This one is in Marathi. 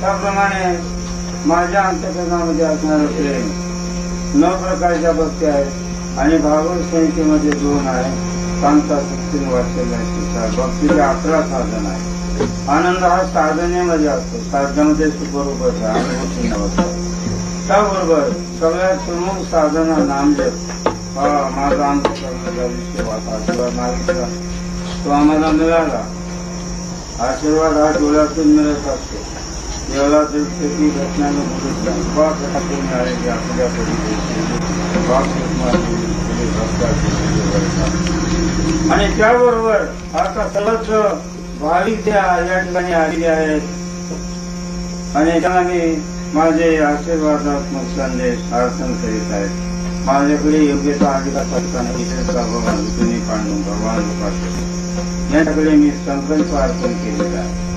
त्याप्रमाणे माझ्या अंतकरणामध्ये असणारं प्रेम नऊ प्रकारच्या भक्ती आहेत आणि भागवत संहितेमध्ये दोन आहे. कांता सत्तीन वाचलेल्या भक्तीचे अकरा साधन आहे आनंद हा साधनेमध्ये असतो. साधनामध्ये सुखरूपच आहे अनुभूती नव्हतं त्याबरोबर सगळ्यात प्रमुख साधन हा नामजप हा माझा अंतकरणाचा विषय होता आशीर्वाद मागितला. तो आम्हाला मिळाला. आशीर्वाद हा डोळ्यातून मिळत असतो. देवाला तर शेती घटनाने बघितला बा मिळालेली आपल्या आणि त्याबरोबर आता सलग भाविक ज्या या ठिकाणी आलेले आहेत. आणि त्यांना मी माझे आशीर्वादात्मक संदेश अर्पण करीत आहेत. माझ्याकडे योग्यता अधिकार असताना इथे भगवान तुम्ही पांडू भगवान उपास यांच्याकडे मी संकल्प अर्पण केलेला आहे.